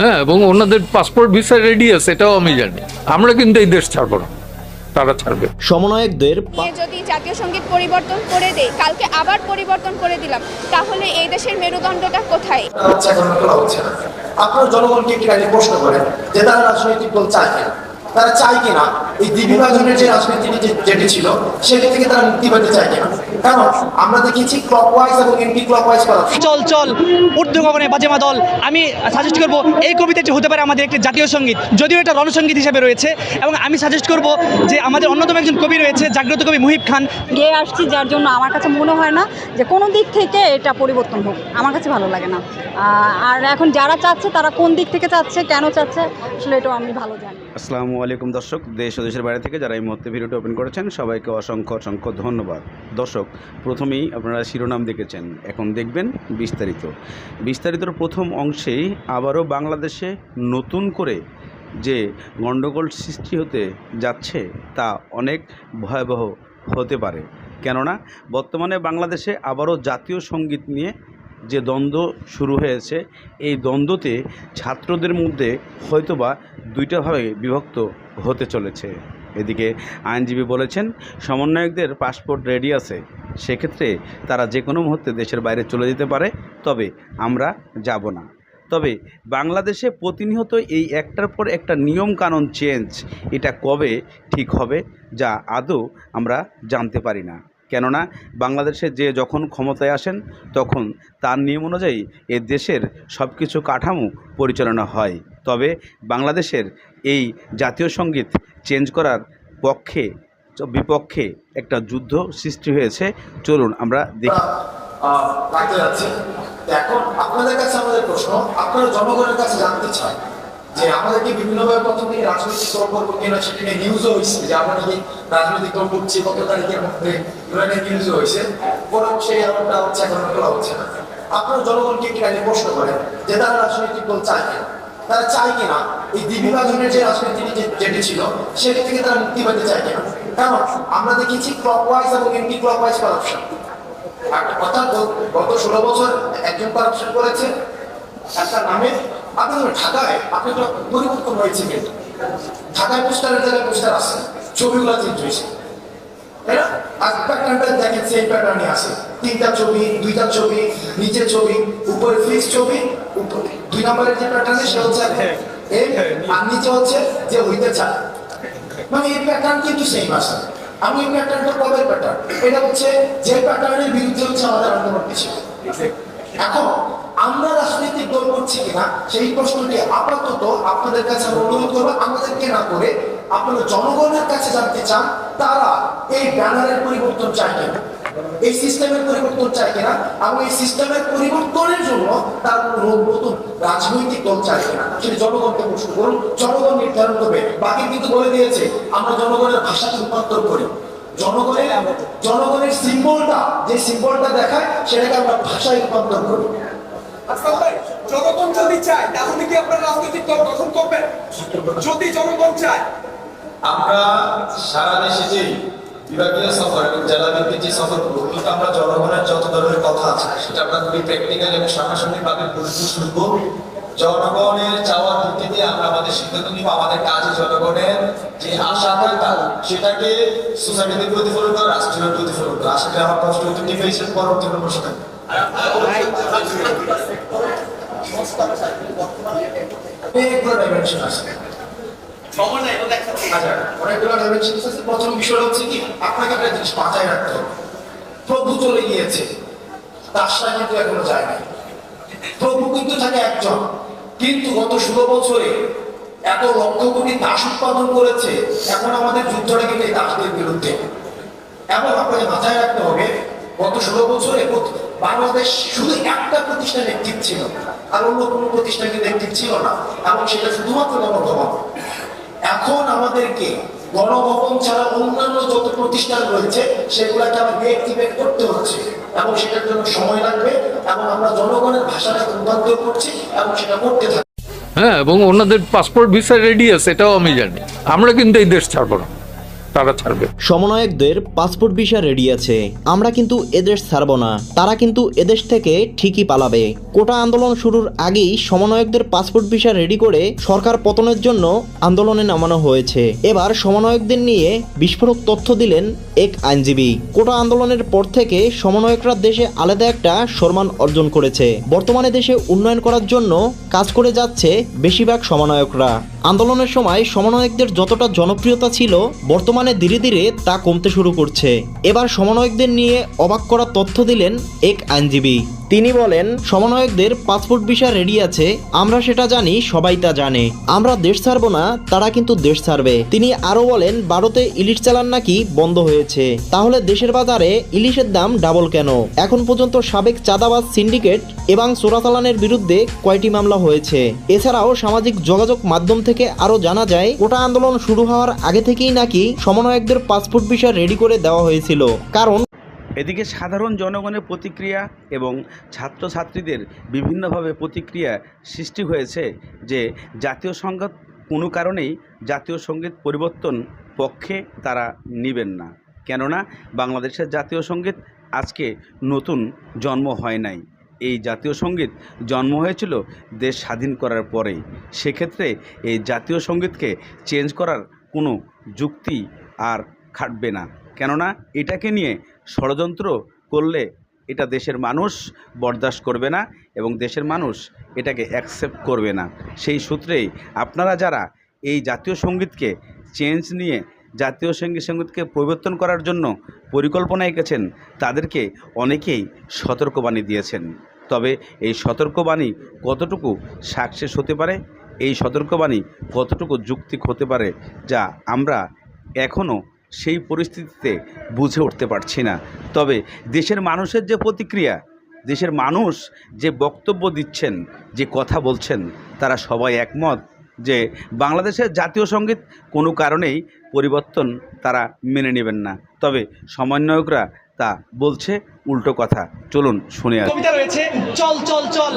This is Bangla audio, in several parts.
হ্যাঁ এবং ওনাদের পাসপোর্ট ভিসা রেডি আছে এটাও আমি জানি। আমরা কিন্তু এই দেশ ছাড়বো না তারা ছাড়বে। সমন্বয়কদের যদি জাতীয় সংগীত পরিবর্তন করে দেই কালকে আবার পরিবর্তন করে দিলাম তাহলে এই দেশের মেরুদণ্ডটা কোথায়? এখন তোলা হচ্ছে না। আপনার জনগণকে কাজে প্রশ্ন করেন যে তারা রাজনৈতিক দল চায় কিনা? তারা চায় কিনা? এই দ্বিবিভাজনের যে রাজনীতি যেটি ছিল সেটি থেকে তারা মুক্তি পেতে চায় কিনা? কারণ আমরা দেখেছি ক্লকওয়াইজ এবং এন্টি ক্লকওয়াইজ করা। চল চল ঊর্ধ্ব গগনে বাজেমা দল। আমি সাজেস্ট করব এই কবিতাটি হতে পারে আমাদের একটি জাতীয় সংগীত যদিও এটা রণসঙ্গীত হিসেবে রয়েছে এবং আমি সাজেস্ট করব যে আমাদের অন্যতম একজন কবি রয়েছে জাগ্রত কবি মুহিব খান। গেয়ে আসছি যার জন্য আমার কাছে মনে হয় না যে কোনো দিক থেকে এটা পরিবর্তন হোক আমার কাছে ভালো লাগে না। আর এখন যারা চাচ্ছে তারা কোন দিক থেকে চাচ্ছে কেন চাচ্ছে আসলে এটাও আমি ভালো জানি। আসসালামু আলাইকুম দর্শক দেশ ও দেশের বাইরে থেকে যারা এই মুহূর্তে ভিডিওটি ওপেন করেছেন সবাইকে অসংখ্য অসংখ্য ধন্যবাদ। দর্শক প্রথমেই আপনারা শিরোনাম দেখেছেন। এখন দেখবেন বিস্তারিত। বিস্তারিতর প্রথম অংশেই আবারও বাংলাদেশে নতুন করে যে গণ্ডগোল সৃষ্টি হতে যাচ্ছে তা অনেক ভয়াবহ হতে পারে। কেননা বর্তমানে বাংলাদেশে আবারও জাতীয় সংগীত নিয়ে যে দ্বন্দ্ব শুরু হয়েছে, এই দ্বন্দ্বতে ছাত্রদের মধ্যে হয়তোবা দুইটাভাবে বিভক্ত হতে চলেছে। এদিকে আইনজীবী বলেছেন, সমন্বয়কদের পাসপোর্ট রেডি আছে। সেক্ষেত্রে তারা যে কোনো মুহূর্তে দেশের বাইরে চলে যেতে পারে, তবে আমরা যাব না। তবে বাংলাদেশে প্রতিনিয়ত এই একটার পর একটা নিয়ম কানুন চেঞ্জ এটা কবে ঠিক হবে, যা আদৌ আমরা জানতে পারি না। কেননা বাংলাদেশে যে যখন ক্ষমতায় আসেন, তখন তার নিয়ম অনুযায়ী এ দেশের সব কিছু কাঠামো পরিচালনা হয়। তবে বাংলাদেশের এই জাতীয় সংগীত চেঞ্জ করার পক্ষে বিপক্ষে একটা যুদ্ধ সৃষ্টি হয়েছে। চলুন, আমরা দেখি। জানতে চাই যে রাজনৈতিক হচ্ছে না। আপনারা জনগণকে প্রশ্ন করেন তারা রাজনৈতিক চায় কিনা? তারা কিনা? এই দ্বিবিভাজনের যে রাজনীতি যেটি ছিল, সেটি থেকে তারা মুক্তি পেতে চায় কিনা? কারণ আমরা দেখেছি ক্লকওয়াইজ এবং এন্টি ক্লকওয়াইজ করাপশন কথা গত- ষোলো বছর একজন করাপশন করেছে একটা নামে আপনি ঢাকায় আপনি তো পরিবর্তন হয়েছে কিন্তু। ঢাকায় পোস্টারের জায়গায় পোস্টার আছে ছবিগুলো চেঞ্জ হয়েছে। তাই না? আর প্যাটার্নটা দেখেন সেই আছে। তিনটা ছবি দুইটা ছবি নিচে ছবি উপরে ফিক্স ছবি উপরে দুই নম্বরের যে প্যাটার্ন সে হচ্ছে এম আর নিচে হচ্ছে যে হইতে চায় মানে এই প্যাটার্ন কিন্তু সেই ভাষা আমি এই প্যাটার্নটা কবের প্যাটার্ন এটা হচ্ছে, যে প্যাটার্নের বিরুদ্ধে হচ্ছে আমাদের আন্দোলন ছিল এখন, আমরা রাজনৈতিক দল করছি কিনা, সেই প্রশ্নটি আপাতত আপনাদের কাছে অনুরোধ করব, আমাদেরকে না করে আপনারা জনগণের কাছে জানতে চান, তারা এই ব্যানারের পরিবর্তন চাইবেন কিনা। এই সিস্টেমের পরিবর্তন চাই কিনা? এবং এই সিস্টেমের পরিবর্তনের জন্য তার কোনো নতুন রাজনৈতিক দল চায় কিনা? সেটা জনগণকে প্রশ্ন করুন। জনগণ নির্ধারণ করবে। বাকি কিন্তু বলে দিয়েছে আমরা জনগণের ভাষাকে রূপান্তর করি। জনগণের জনগণের সিম্বলটা যে সিম্বলটা দেখায় সেটাকে আমরা ভাষায় রূপান্তর করি। ভাই, জনগণ যদি চায় তাহলে কি আপনারা রাজনৈতিক দল গঠন করবেন? যদি জনগণ চায়। আমরা সারা দেশে যে বিভাগীয় সফর জেলা ভিত্তিক যে সফর করব কিন্তু আমরা জনগণের যত ধরনের কথা আছে সেটা আমরা খুবই প্র্যাকটিক্যাল এবং সামনাসামনি ভাবে পরিচিত শুনব জনগণের চাওয়ার ভিত্তিতে আমরা আমাদের সিদ্ধান্ত নিব আমাদের কাজে জনগণের যে আশা আকাঙ্ক্ষা সেটাকে সোসাইটিতে প্রতিফলন করা রাষ্ট্রীয় প্রতিফলন করা আশা করি আমার প্রশ্ন উত্তর ডিফেন্সের পরবর্তী প্রশ্ন থাকবে। প্রভু চলে গিয়েছে কিন্তু করেছে এখন আমাদের যুদ্ধটা কিন্তু এই দাসদের বিরুদ্ধে এবং আপনাকে মাথায় রাখতে হবে গত ষোলো বছরে বাংলাদেশ শুধু একটা প্রতিষ্ঠান অ্যাক্টিভ ছিল। আর অন্য কোনো প্রতিষ্ঠান কিন্তু অ্যাক্টিভ ছিল না। এবং সেটা শুধুমাত্র গণভবন এখন আমাদেরকে গণভবন ছাড়া অন্যান্য যত প্রতিষ্ঠান রয়েছে, সেগুলোকে আবার রিঅ্যাক্টিভেট করতে হচ্ছে। এবং সেটার জন্য সময় লাগবে এবং আমরা জনগণের ভাষাটা রূপান্তর করছি এবং সেটা করতে থাকি হ্যাঁ এবং ওনাদের পাসপোর্ট ভিসা রেডি আছে, এটাও আমি জানি। আমরা কিন্তু এই দেশ ছাড়বো না। তারা ছাড়বে। সমন্বয়কদের পাসপোর্ট ভিসা রেডি আছে। আমরা কিন্তু এদেশ ছাড়ব না। তারা কিন্তু এদেশ থেকে ঠিকই পালাবে। কোটা আন্দোলন শুরুর আগেই সমন্বয়কদের পাসপোর্ট ভিসা রেডি করে সরকার পতনের জন্য আন্দোলনে নামানো হয়েছে। এবার সমন্বয়কদের নিয়ে বিস্ফোরক তথ্য দিলেন এক আইনজীবী। কোটা আন্দোলনের পর থেকে সমন্বয়করা দেশে আলাদা একটা সম্মান অর্জন করেছে। বর্তমানে দেশে উন্নয়ন করার জন্য কাজ করে যাচ্ছে বেশিরভাগ সমন্বয়করা। আন্দোলনের সময় সমন্বয়কদের যতটা জনপ্রিয়তা ছিল, বর্তমানে ধীরে ধীরে তা কমতে শুরু করছে। এবার সমন্বয়কদের নিয়ে অবাক করা তথ্য দিলেন এক আইনজীবী। তিনি বলেন, সমন্বয়কদের পাসপোর্ট ভিসা রেডি আছে, আমরা সেটা জানি, সবাই তা জানে। আমরা দেশ ছাড়বো না, তারা কিন্তু দেশ ছাড়বে। তিনি আরও বলেন, ভারতে ইলিশ চালান নাকি বন্ধ হয়েছে। তাহলে দেশের বাজারে ইলিশের দাম ডাবল কেন? এখন পর্যন্ত সাবেক চাঁদাবাজ সিন্ডিকেট এবং চোরাচালানের বিরুদ্ধে কয়টি মামলা হয়েছে? এছাড়াও সামাজিক যোগাযোগ মাধ্যম থেকে আরও জানা যায়, কোটা আন্দোলন শুরু হওয়ার আগে থেকেই নাকি সমন্বয়কদের পাসপোর্ট ভিসা রেডি করে দেওয়া হয়েছিল। কারণ এদিকে সাধারণ জনগণের প্রতিক্রিয়া এবং ছাত্রছাত্রীদের বিভিন্নভাবে প্রতিক্রিয়া সৃষ্টি হয়েছে যে জাতীয় সংগীত কোনো কারণেই জাতীয় সংগীত পরিবর্তন পক্ষে তারা নেবেন না। কেননা বাংলাদেশের জাতীয় সংগীত আজকে নতুন জন্ম হয় নাই। এই জাতীয় সংগীত জন্ম হয়েছিল দেশ স্বাধীন করার পরেই। সেক্ষেত্রে এই জাতীয় সঙ্গীতকে চেঞ্জ করার কোনো যুক্তি আর খাটবে না। কেননা এটাকে নিয়ে ষড়যন্ত্র করলে এটা দেশের মানুষ বরদাস্ত করবে না এবং দেশের মানুষ এটাকে অ্যাকসেপ্ট করবে না। সেই সূত্রেই আপনারা যারা এই জাতীয় সঙ্গীতকে চেঞ্জ নিয়ে, জাতীয় সংগীত সঙ্গীতকে পরিবর্তন করার জন্য পরিকল্পনা এঁকেছেন, তাদেরকে অনেকেই সতর্কবাণী দিয়েছেন। তবে এই সতর্কবাণী কতটুকু সাকসেস হতে পারে, এই সতর্কবাণী কতটুকু যুক্তিক হতে পারে, যা আমরা এখনও সেই পরিস্থিতিতে বুঝে উঠতে পারছি না। তবে দেশের মানুষের যে প্রতিক্রিয়া, দেশের মানুষ যে বক্তব্য দিচ্ছেন, যে কথা বলছেন, তারা সবাই একমত যে বাংলাদেশের জাতীয় সংগীত কোনো কারণেই পরিবর্তন তারা মেনে নেবেন না। তবে সমন্বয়করা তা বলছে উল্টো কথা। চলুন শুনে কবিতা রয়েছে, চল চল চল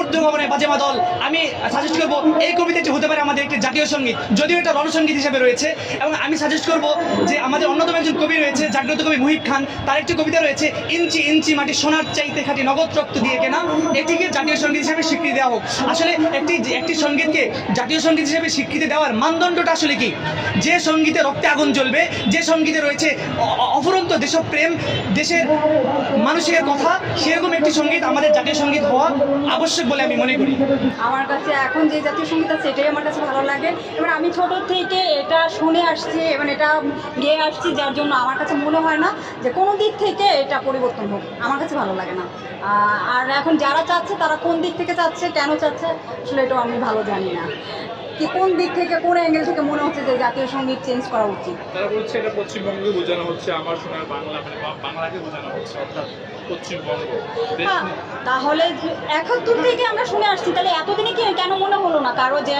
উর্দু ভবনে বাজে মাদল আমি সাজেস্ট করব, এই কবিতাটি হতে পারে আমাদের একটি জাতীয় সংগীত, যদিও এটা রণসঙ্গীত হিসেবে রয়েছে, এবং আমি সাজেস্ট করব যে আমাদের অন্যতম একজন কবি রয়েছে, জাগ্রত কবি মুহিব খান। তার একটি কবিতা রয়েছে, ইঞ্চি ইঞ্চি মাটি সোনার চাইতে খাটি নগদ রক্ত দিয়ে কেনা। এটিকে জাতীয় সংগীত হিসেবে স্বীকৃতি দেওয়া হোক। আসলে একটি একটি সঙ্গীতকে জাতীয় সংগীত হিসেবে স্বীকৃতি দেওয়ার মানদণ্ডটা আসলে কি? যে সঙ্গীতে রক্তে আগুন জ্বলবে, যে সঙ্গীতে রয়েছে অফুরন্ত দেশপ্রেম, দেশের মানুষের কথা, সেরকম একটি সংগীত, আমাদের জাতীয় সংগীত হওয়া আবশ্যক বলে আমি মনে করি। আমার কাছে এখন যে জাতীয় সংগীত আছে, এটাই আমার কাছে ভালো লাগে। এবার আমি ছোট থেকে এটা শুনে আসছি এবং এটা গেয়ে আসছি, যার জন্য আমার কাছে মনে হয় না যে কোনো দিক থেকে এটা পরিবর্তন হোক। আমার কাছে ভালো লাগে না। আর এখন যারা চাচ্ছে তারা কোন দিক থেকে চাচ্ছে কেন চাচ্ছে আসলে এটাও আমি ভালো জানি না। কি কোন দিক থেকে কোন অ্যাঙ্গেল থেকে মনে হচ্ছে যে জাতীয় সংগীত চেঞ্জ করা উচিত? তারা বলছে এটা পশ্চিমবঙ্গকে বোঝানো হচ্ছে আমার সোনার বাংলা মানে বাংলাকে বোঝানো হচ্ছে অর্থাৎ পশ্চিমবঙ্গ। হ্যাঁ, তাহলে যে- একাত্তর থেকে আমরা শুনে আসছি তাহলে এতদিনে কি কেন মনে হলো না কারও যে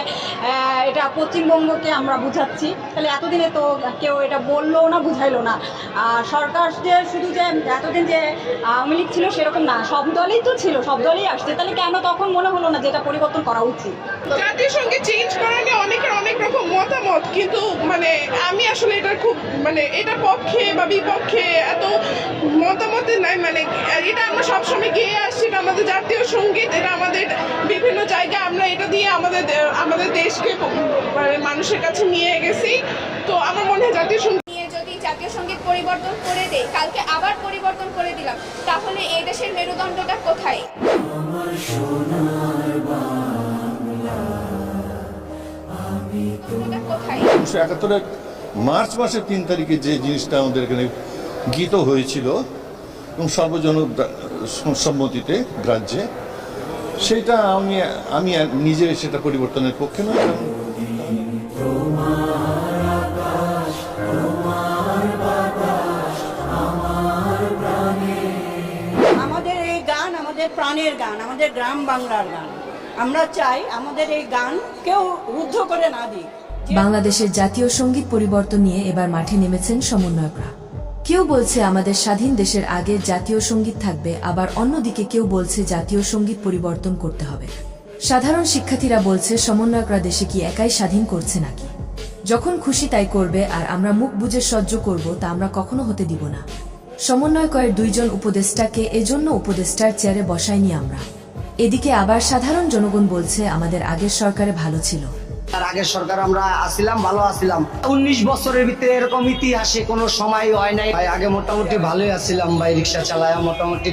এটা পশ্চিমবঙ্গকে আমরা বুঝাচ্ছি? তাহলে এতদিনে তো কেউ এটা বলল না বুঝাইলো না। আর সরকার যে শুধু যে এতদিন যে আওয়ামী লীগ ছিল সেরকম না। সব দলই তো ছিল, সব দলই আসছে। তাহলে কেন তখন মনে হলো না যে এটা পরিবর্তন করা উচিত? জাতীয় সঙ্গে চেঞ্জ করা নিয়ে অনেকের অনেক রকম মতামত, কিন্তু মানে আমি আসলে এটার খুব মানে এটা পক্ষে বা বিপক্ষে এত মতামতে নাই। মানে এটা আমরা সবসময় গিয়ে আসছি, এটা আমাদের জাতীয় সংগীত, এটা আমাদের বিভিন্ন জায়গায় আমরা এটা দিয়ে আমাদের আমাদের দেশকে মানে মানুষের কাছে নিয়ে গেছি। তো আমার মনে হয় জাতীয় সংগীত সংগীত পরিবর্তন করে দেই কালকে আবার পরিবর্তন করে দিলাম তাহলে এই দেশের মেরুদণ্ডটা কোথায়? মেরুদণ্ডটা কোথায়? উনিশশো একাত্তরের মার্চ মাসের তিন তারিখে যে জিনিসটা আমাদের এখানে গীত হয়েছিল এবং সর্বজন সম্মতিতে গ্রাহ্যে সেটা আমি আমি নিজে সেটা পরিবর্তনের পক্ষে নয়। আমাদের গান, আমাদের গ্রাম বাংলার গান। আমরা চাই আমাদের এই গান কেউ রুদ্ধ করে না দিই বাংলাদেশের জাতীয় সংগীত পরিবর্তন নিয়ে এবার মাঠে নেমেছেন সমন্বয়করা। কেউ বলছে আমাদের স্বাধীন দেশের আগে জাতীয় সংগীত থাকবে, আবার অন্যদিকে কেউ বলছে জাতীয় সংগীত পরিবর্তন করতে হবে। সাধারণ শিক্ষার্থীরা বলছে, সমন্বয়করা দেশে কি একাই স্বাধীন করছে নাকি? যখন খুশি তাই করবে, আর আমরা মুখ বুজে সহ্য করব তা আমরা কখনো হতে দিব না। সমন্বয়কয়ের দুইজন উপদেষ্টাকে এজন্য উপদেষ্টার চেয়ারে বসাইনি আমরা। এদিকে আবার সাধারণ জনগণ বলছে, আমাদের আগের সরকারে ভালো ছিল। তার আগের সরকার আমরা আসিলাম ভালো আসিলাম উনিশ বছরের ভিতরে এরকম ইতিহাসে কোনো সময় হয় নাই। আগে মোটামুটি ভালোই আসিলাম ভাই, রিক্সা চালায় মোটামুটি